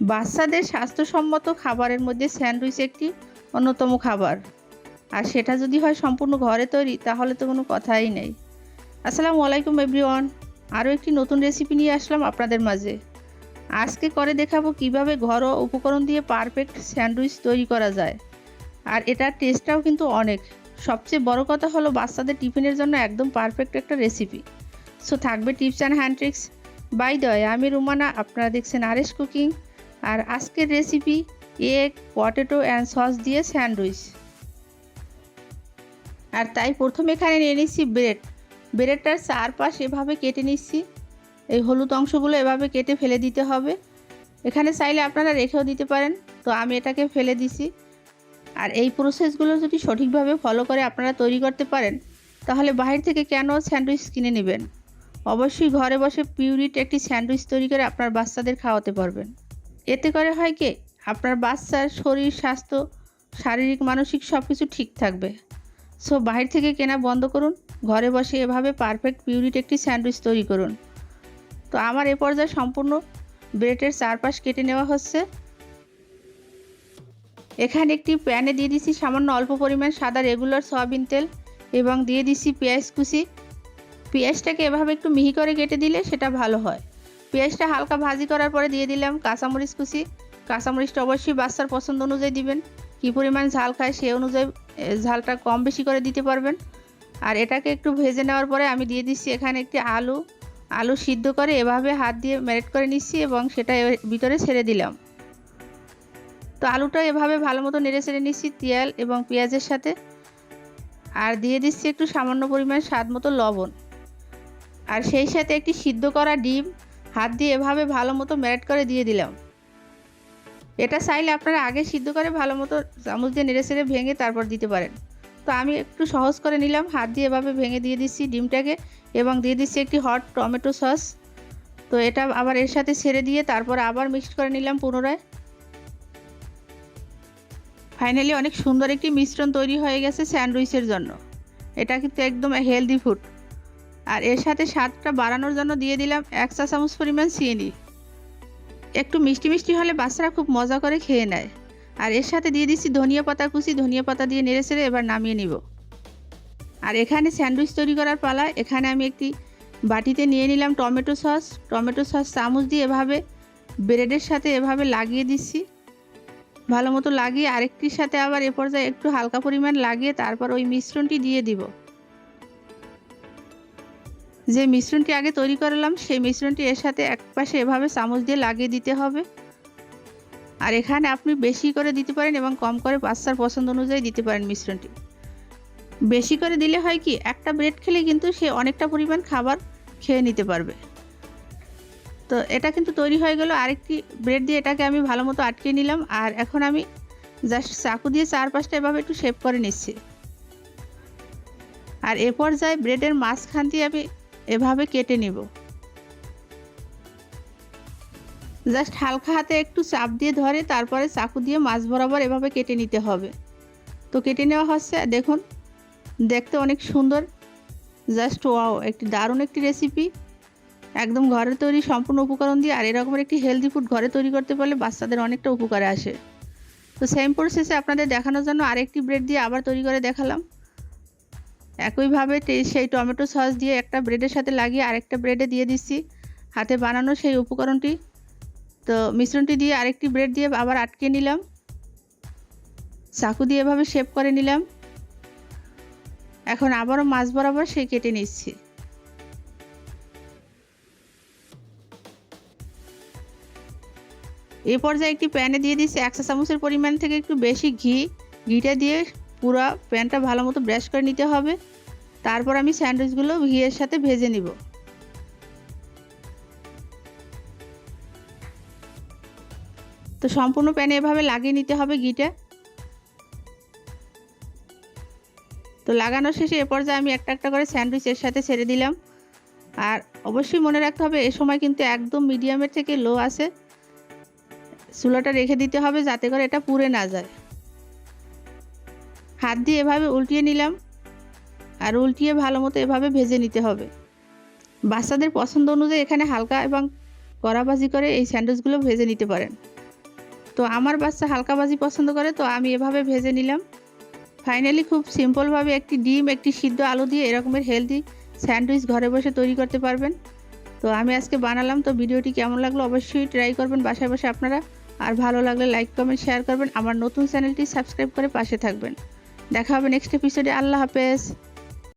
বাচ্চাদের স্বাস্থ্যসম্মত খাবারের মধ্যে স্যান্ডউইচ একটি অন্যতম খাবার। আর সেটা যদি হয় সম্পূর্ণ ঘরে তৈরি, তাহলে তো কোনো কথাই নেই। আসসালামু আলাইকুম, এভরিওয়ান। আরও একটি নতুন রেসিপি নিয়ে আসলাম আপনাদের মাঝে। আজকে করে দেখাবো কীভাবে ঘরোয়া উপকরণ দিয়ে পারফেক্ট স্যান্ডউইচ তৈরি করা যায়। আর এটার টেস্টটাও কিন্তু অনেক। সবচেয়ে বড় কথা হলো বাচ্চাদের টিফিনের জন্য একদম পারফেক্ট একটা রেসিপি। সো থাকবে tips and hand tricks. By the way আমি রুমানা, আপনারা দেখছেন আরেস কুকিং। আর আজকের recipe egg potato and sauce দিয়ে স্যান্ডউইচ আর তাই প্রথমে এখানে নিয়ে নিচ্ছি ব্রেড ব্রেডটার চারপাশ এভাবে কেটে নিচ্ছি। এই হলুদ অংশগুলো এভাবে কেটে ফেলে দিতে হবে। এখানে চাইলে আপনারা রেখেও দিতে পারেন। তো আমি এটাকে ফেলে দিছি। আর এই প্রসেসগুলো যদি সঠিকভাবে ফলো করে আপনারা তৈরি করতে পারেন, তাহলে বাইরে থেকে কেন স্যান্ডউইচ কিনে নেবেন? অবশ্যই ঘরে বসে পিউরিট একটি স্যান্ডউইচ তৈরি করে আপনার বাচ্চাদের খাওয়াতে পারবেন। এতে করে হয় কি, আপনার বাচ্চার শরীর, স্বাস্থ্য, শারীরিক, মানসিক সব কিছু ঠিক থাকবে। সো বাইরে থেকে কেনা বন্ধ করুন, ঘরে বসে এভাবে পারফেক্ট পিউরিট একটি স্যান্ডউইচ তৈরি করুন। তো আমার এ পর্যায়ে সম্পূর্ণ ব্রেডের চারপাশ কেটে নেওয়া হচ্ছে। এখানে একটি প্যানে দিয়ে দিচ্ছি সামান্য অল্প পরিমাণ সাদা রেগুলার সয়াবিন তেল এবং দিয়ে দিচ্ছি পেঁয়াজ কুচি। পেঁয়াজটাকে এভাবে একটু মিহি করে কেটে দিলে সেটা ভালো হয়। পেঁয়াজটা হালকা ভাজি করার পরে দিয়ে দিলাম কাঁচামরিচ কুচি। কাঁচামরিচটা অবশ্যই বাচ্চার পছন্দ অনুযায়ী দিবেন। কী পরিমাণ ঝাল খায় সে অনুযায়ী ঝালটা কম বেশি করে দিতে পারবেন। আর এটাকে একটু ভেজে নেওয়ার পরে আমি দিয়ে দিচ্ছি এখানে একটি আলু। আলু সিদ্ধ করে এভাবে হাত দিয়ে ম্যারেট করে নিচ্ছি এবং সেটা ভিতরে ছেড়ে দিলাম। তো আলুটা এভাবে ভালো মতো নেড়ে ছেড়ে নিচ্ছি তেল এবং পেঁয়াজের সাথে। আর দিয়ে দিচ্ছি একটু সামান্য পরিমাণ স্বাদ মতো লবণ। আর সেই সাথে একটি সিদ্ধ করা ডিম। হাত দিয়ে এভাবে ভালো মতো ম্যারেট করে দিয়ে দিলাম। এটা চাইলে আপনারা আগে সিদ্ধ করে ভালো মতো চামচ দিয়ে নেড়ে ছেড়ে ভেঙে তারপর দিতে পারেন। তো আমি একটু সহজ করে নিলাম, হাত দিয়ে এভাবে ভেঙে দিয়ে দিচ্ছি ডিমটাকে এবং দিয়ে দিচ্ছি একটি হট টমেটো সস তো এটা আবার এর সাথে ছেড়ে দিয়ে তারপর আবার মিক্সড করে নিলাম পুনরায়। ফাইনালি অনেক সুন্দর একটি মিশ্রণ তৈরি হয়ে গেছে স্যান্ডউইচের জন্য। এটা কিন্তু একদম হেলদি ফুড আর এর সাথে স্বাদটা বাড়ানোর জন্য দিয়ে দিলাম এক চা চামচ পরিমাণ চিনি। একটু মিষ্টি মিষ্টি হলে বাচ্চারা খুব মজা করে খেয়ে নেয়। আর এর সাথে দিয়ে দিচ্ছি ধনিয়া পাতা কুচি, ধনিয়া পাতা দিয়ে নেড়ে ছেড়ে এবার নামিয়ে নিব। আর এখানে স্যান্ডউইচ তৈরি করার পালা এখানে আমি একটি বাটিতে নিয়ে নিলাম টমেটো সস। টমেটো সস চামচ দিয়ে এভাবে ব্রেডের সাথে এভাবে লাগিয়ে দিচ্ছি। ভালো মতো লাগিয়ে আরেকটির সাথে আবার এ পর্যায়ে একটু হালকা পরিমাণ লাগিয়ে তারপর ওই মিশ্রণটি দিয়ে দিব। যে মিশ্রণটি আগে তৈরি করলাম, সেই মিশ্রণটি এর সাথে এক পাশে এভাবে চামচ দিয়ে লাগিয়ে দিতে হবে। আর এখানে আপনি বেশি করে দিতে পারেন এবং কম করে বাচ্চার পছন্দ অনুযায়ী দিতে পারেন মিশ্রণটি। বেশি করে দিলে হয় কি, একটা ব্রেড খেলে কিন্তু সে অনেকটা পরিমাণ খাবার খেয়ে নিতে পারবে। তো এটা কিন্তু তৈরি হয়ে গেল। আরেকটি ব্রেড দিয়ে এটাকে আমি ভালো মতো আটকে নিলাম। আর এখন আমি জাস্ট চাকু দিয়ে চারপাশটা এভাবে একটু শেপ করে নিচ্ছি। আর এ পর্যায়ে ব্রেডের মাঝখান দিয়ে আমি এভাবে কেটে নিব। জাস্ট হালকা হাতে একটু চাপ দিয়ে ধরে তারপরে চাকু দিয়ে মাছ বরাবর এভাবে কেটে নিতে হবে। তো কেটে নেওয়া হচ্ছে, দেখুন, দেখতে অনেক সুন্দর। জাস্ট ওয়াও, একটি দারুণ একটি রেসিপি। একদম ঘরে তৈরি সম্পূর্ণ উপকরণ দিয়ে আর এরকমের একটি হেলদি ফুড ঘরে তৈরি করতে পারলে বাচ্চাদের অনেকটা উপকারে আসে। তো সেম প্রসেসে আপনাদের দেখানোর জন্য আরেকটি ব্রেড দিয়ে আবার তৈরি করে দেখালাম। একইভাবে সেই টমেটো সস দিয়ে একটা ব্রেডের সাথে লাগিয়ে আরেকটা ব্রেডে দিয়ে দিচ্ছি। হাতে বানানো সেই উপকরণটি। তো মিশ্রণটি দিয়ে আরেকটি ব্রেড দিয়ে আবার আটকে নিলাম। চাকু দিয়ে এভাবে শেপ করে নিলাম। এখন আবারও মাছ বরাবর সেই কেটে নিচ্ছি। এই পর্যায়ে একটি প্যানে দিয়ে দিচ্ছি একশো চামচের পরিমাণ থেকে একটু বেশি ঘি। ঘিটা দিয়ে পুরো প্যানটা ভালো মতো ব্রাশ করে নিতে হবে। তারপর আমি স্যান্ডউইচগুলো ঘিয়ের সাথে ভেজে নিব। তো সম্পূর্ণ প্যানে এভাবে লাগিয়ে নিতে হবে ঘিটা। তো লাগানোর শেষে এ পর্যায়ে আমি একটা একটা করে স্যান্ডউইচ এর সাথে ছেড়ে দিলাম। আর অবশ্যই মনে রাখতে হবে, এ সময় কিন্তু একদম মিডিয়ামের থেকে লো আছে। চুলাটা রেখে দিতে হবে যাতে করে এটা পুড়ে না যায়। হাত দিয়ে এভাবে উল্টিয়ে নিলাম। আর উল্টিয়ে ভালো মতো এভাবে ভেজে নিতে হবে। বাচ্চাদের পছন্দ অনুযায়ী এখানে হালকা এবং কড়াবাজি করে এই স্যান্ডউইচগুলো ভেজে নিতে পারেন। তো আমার বাচ্চা হালকা ভাজি পছন্দ করে, তো আমি এভাবে ভেজে নিলাম। ফাইনালি খুব সিম্পলভাবে একটি ডিম, একটি সিদ্ধ আলু দিয়ে এরকমের হেলদি স্যান্ডউইচ ঘরে বসে তৈরি করতে পারবেন। তো আমি আজকে বানালাম, তো ভিডিওটি কেমন লাগল অবশ্যই ট্রাই করবেন বাসায় বসে আপনারা। আর ভালো লাগলে লাইক, কমেন্ট, শেয়ার করবেন। আমার নতুন চ্যানেলটি সাবস্ক্রাইব করে পাশে থাকবেন। দেখা হবে নেক্সট এপিসোডে। আল্লাহ হাফেজ।